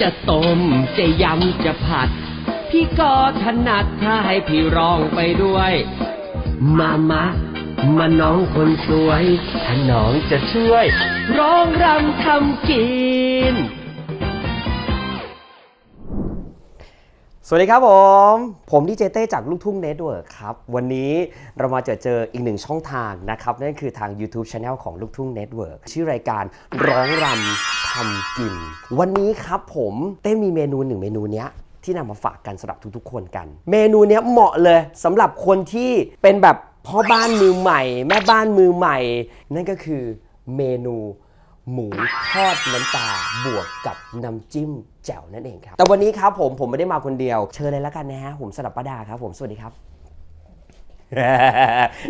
จะต้มจะยำจะผัด พี่ก็ถนัดถ้าให้พี่ร้องไปด้วย มามามาน้องคนสวยถ้าน้องจะช่วย ร้องรำทำกิน สวัสดีครับผม ผมดีเจเต้จากลูกทุ่งเน็ตเวิร์กครับ วันนี้เรามาเจอเจออีกหนึ่งช่องทางนะครับ นั่นคือทาง YouTube Channel ของลูกทุ่งเน็ตเวิร์กชื่อรายการร้องรำทำกิน วันนี้ครับผมเต้มีเมนูหนึ่งเมนูเนี้ยที่นำมาฝากกันสำหรับทุกๆคนกัน เมนูเนี้ยเหมาะเลยสำหรับคนที่เป็นแบบพ่อบ้านมือใหม่ แม่บ้านมือใหม่ นั่นก็คือเมนูหมูทอดน้ำปลาบวกกับน้ำจิ้ม แจ่วนั่นเองครับ แต่วันนี้ครับผมผมไม่ได้มาคนเดียว เชิญเลยแล้วกันนะฮะผมสลับป้าดาครับ ผมสวัสดีครับ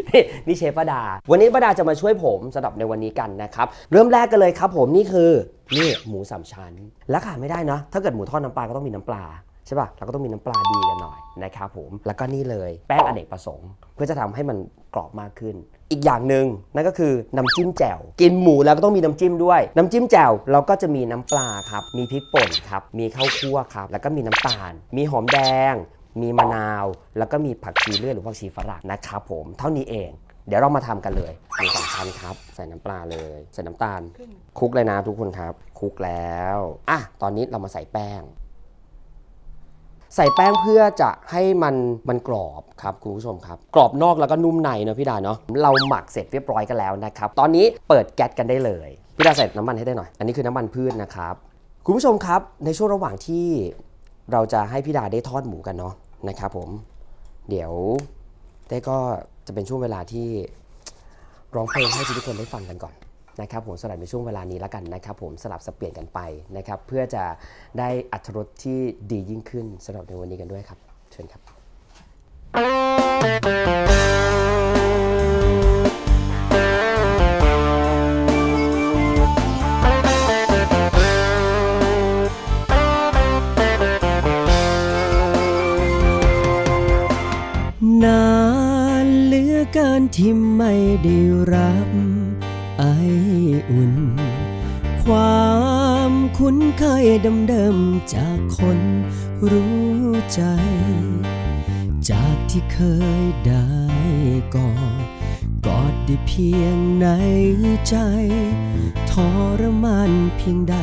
นี่นี่เชฟป้าดา วันนี้ป้าดาจะมาช่วยผมสำหรับในวันนี้กันนะครับ เริ่มแรกกันเลยครับผมนี่คือนี่หมูสามชั้น และขาดไม่ได้นะ ถ้าเกิดหมูทอดน้ำปลาก็ต้องมีน้ำปลา ช่ป่ะแล้วก็ต้องมีน้ำปลาดีกันหน่อยนะครับผมแล้วก็นี่เลยแป้งอเนกประสงค์ เพื่อจะทำให้มันกรอบมากขึ้น อีกอย่างหนึ่งนั่นก็คือน้ำจิ้มแจ่วกินหมูแล้วก็ต้องมีน้ำจิ้มด้วย น้ำจิ้มแจ่วเราก็จะมีน้ำปลาครับมีพริกป่นครับมีข้าวคั่วครับแล้วก็มีน้ำตาล มีหอมแดง มีมะนาว แล้วก็มีผักชีเลือดหรือผักชีฝรั่งนะครับผมเท่านี้เองเดี๋ยวเรามาทำกันเลยหมูสามชั้นครับ ใส่น้ำปลาเลย ใส่น้ำตาลคลุกเลยนะทุกคนครับคลุกแล้ว อะ ตอนนี้เรามาใส่แป้ง ใส่แป้งเพื่อจะให้มันมันกรอบครับคุณผู้ชมครับ กรอบนอกแล้วก็นุ่มในเนอะพี่ดาเนาะเราหมักเสร็จเรียบร้อยกันแล้วนะครับ ตอนนี้เปิดแก๊สกันได้เลยพี่ดาใส่น้ำมันให้ได้หน่อย อันนี้คือน้ำมันพืชนะครับคุณผู้ชมครับในช่วงระหว่างที่เราจะให้พี่ดาได้ทอดหมูกันเนาะนะครับผมเดี๋ยวได้ก็จะเป็นช่วงเวลาที่ร้องเพลงให้ทุกคนได้ฟังกันก่อน นะครับผมสลับในช่วงเวลานี้แล้วกันนะครับผมสลับสับเปลี่ยนกันไปนะครับเพื่อจะได้อัตรสที่ดียิ่งขึ้นสำหรับในวันนี้กันด้วยครับ เชิญครับ นานเหลือเกินที่ไม่ได้ คุ้นเคยเดิมๆจากคนรู้ใจ จากที่เคยได้กอดกอดได้เพียงในใจ ทรมานเพียงใด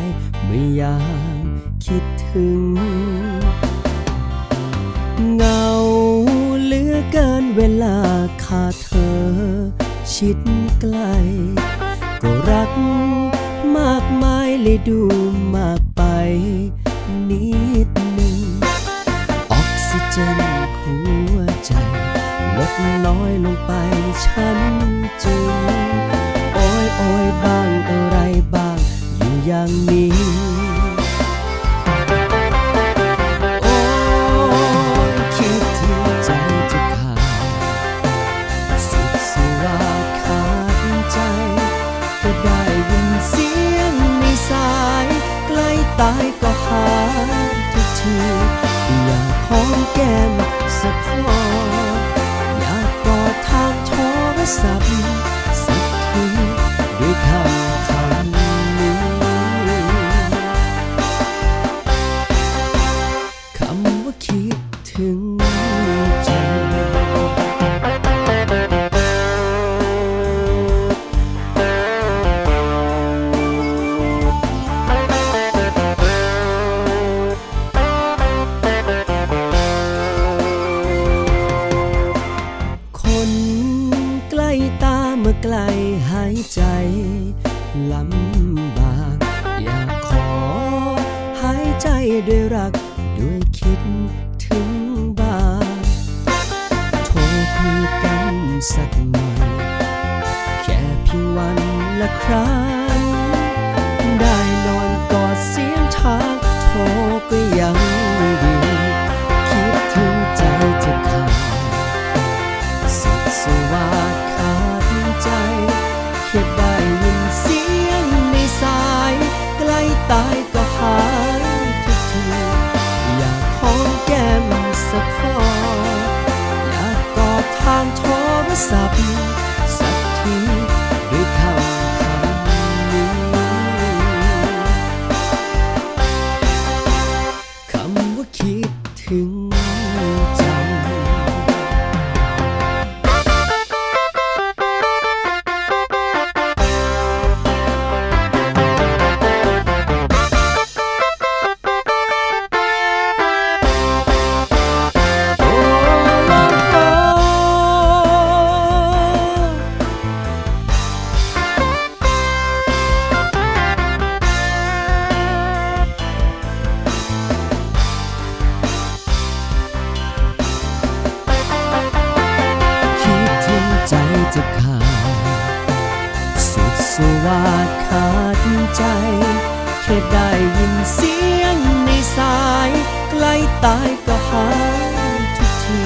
เมื่อยามคิดถึง เงาเหลือเกินเวลาขาดเธอ ชิดใกล้ก็รักมากมาย เลยดูมากไปนิดหนึ่งออกซิเจนหัวใจ ลดน้อยลงไปฉันจึงโอ้ยโอ้ยบ้างอะไรบ้าง อยู่อย่างนี้ ตาเมื่อไกลหายใจลำบาก อยากขอ หายใจด้วยรักด้วยคิดถึงบ้างโทรคุยกันสักหน่อย แค่เพียงวันละครั้งาดขาดใจ แค่ได้ยินเสียงในสายใกล้ตายก็หายทุกที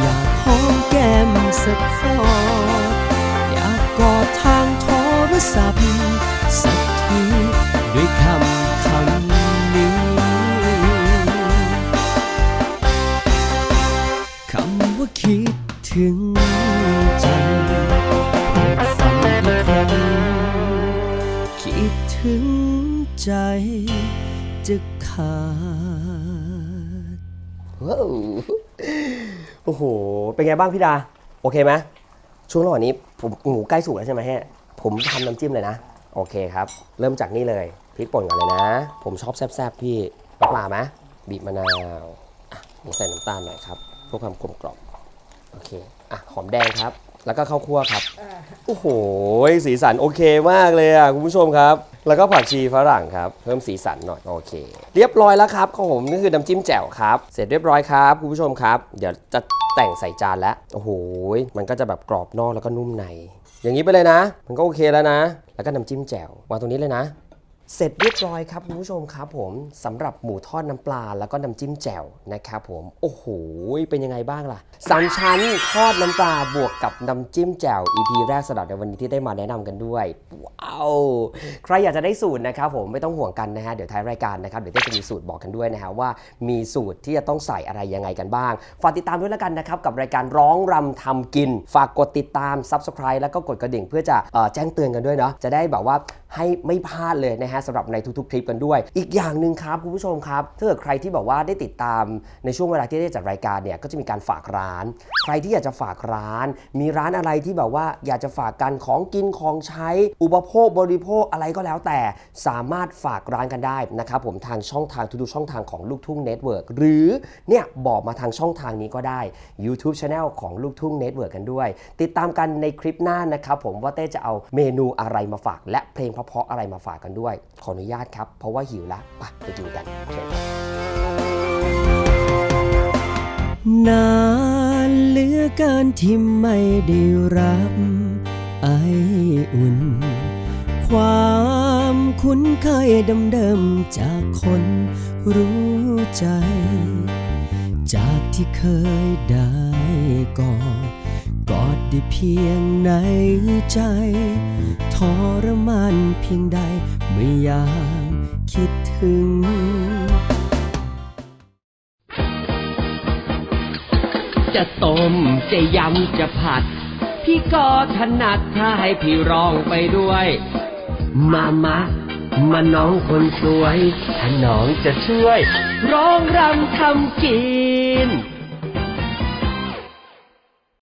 อยากหอมแก้มสักฟออยากกอดทางโทรศัพท์สักทีด้วยคำคำนี้คำว่าคิดถึงใจ ถึงใจจะขาดว้าวโอ้โห เป็นไงบ้างพี่ดา โอเคไหมช่วงระหว่างนี้ผมหมูใกล้สุกแล้วใช่ไหมฮะ ผมทำน้ำจิ้มเลยนะ โอเคครับ เริ่มจากนี่เลยพริกป่นก่อนเลยนะ ผมชอบแซ่บๆพี่ปลาไหมบีบมะนาวอะนี่ใส่น้ำตาลหน่อยครับเพื่อความกลมกล่อมโอเคอะหอมแดงครับ แล้วก็ข้าวคั่วครับ โอ้โห สีสันโอเคมากเลยอะ คุณผู้ชมครับ แล้วก็ผักชีฝรั่งครับ เพิ่มสีสันหน่อยโอเค เรียบร้อยแล้วครับของผมนี่คือน้ำจิ้มแจ่วครับ เสร็จเรียบร้อยครับคุณผู้ชมครับ เดี๋ยวจะแต่งใส่จานแล้วโอ้โหมันก็จะแบบกรอบนอกแล้วก็นุ่มใน อย่างนี้ไปเลยนะ มันก็โอเคแล้วนะ แล้วก็น้ำจิ้มแจ่ววางตรงนี้เลยนะ เสร็จเรียบร้อยครับคุณผู้ชมครับผมสำหรับหมูทอดน้ำปลาแล้วก็น้ำจิ้มแจ่วนะครับผมโอ้โหเป็นยังไงบ้างล่ะสามชั้นทอดน้ำปลาบวกกับน้ำจิ้มแจ่ว EP แรกสำหรับในวันนี้ที่ได้มาแนะนำกันด้วยว้าวใครอยากจะได้สูตรนะครับผมไม่ต้องห่วงกันนะฮะเดี๋ยวท้ายรายการนะครับเดี๋ยวเต้จะมีสูตรบอกกันด้วยนะฮะว่ามีสูตรที่จะต้องใส่อะไรยังไงกันบ้างฝากติดตามด้วยแล้วกันนะครับกับรายการร้องรำทำกิน ฝากกดติดตาม Subscribe แล้วก็กดกระดิ่งเพื่อจะอแจ้งเตือนกันด้วยเนาะจะได้แบบว่าให้ไม่พลาดเลยนะฮะสำหรับในทุกๆ คลิปกันด้วย อีกอย่างหนึ่งครับคุณผู้ชมครับถ้าเกิดใครที่แบบว่าได้ติดตามในช่วงเวลาที่ได้จัดรายการเนี่ยก็จะมีการฝากร้าน ใครที่อยากจะฝากร้าน มีร้านอะไรที่แบบว่าอยากจะฝากกันของกินของใช้ อุปโภคบริโภคอะไรก็แล้วแต่สามารถฝากร้านกันได้นะครับผมทางช่องทางทุกๆช่องทางของลูกทุ่งเน็ตเวิร์กหรือเนี่ยบอกมาทางช่องทางนี้ก็ได้ YouTube Channel ของลูกทุ่งเน็ตเวิร์กกันด้วย ติดตามกันในคลิปหน้านะครับผมว่าเต้จะเอาเมนูอะไรมาฝาก และเพลงเพราะๆอะไรมาฝากกันด้วย ขออนุญาตครับ เพราะว่าหิวละไปไปกินกันเชิญคนานเหลือเกินที่ไม่ได้รับไออุ่น ความคุ้นเคยเดิมๆจากคนรู้ใจ จากที่เคยได้ก่อด กอดได้เพียงในใจทรมานเพียงใดเมื่อยามคิดถึง จะต้มจะยำจะผัด พี่ก็ถนัดถ้าให้พี่ร้องไปด้วย มามามาน้องคนสวยถ้าน้องจะช่วย ร้องรำทำกิน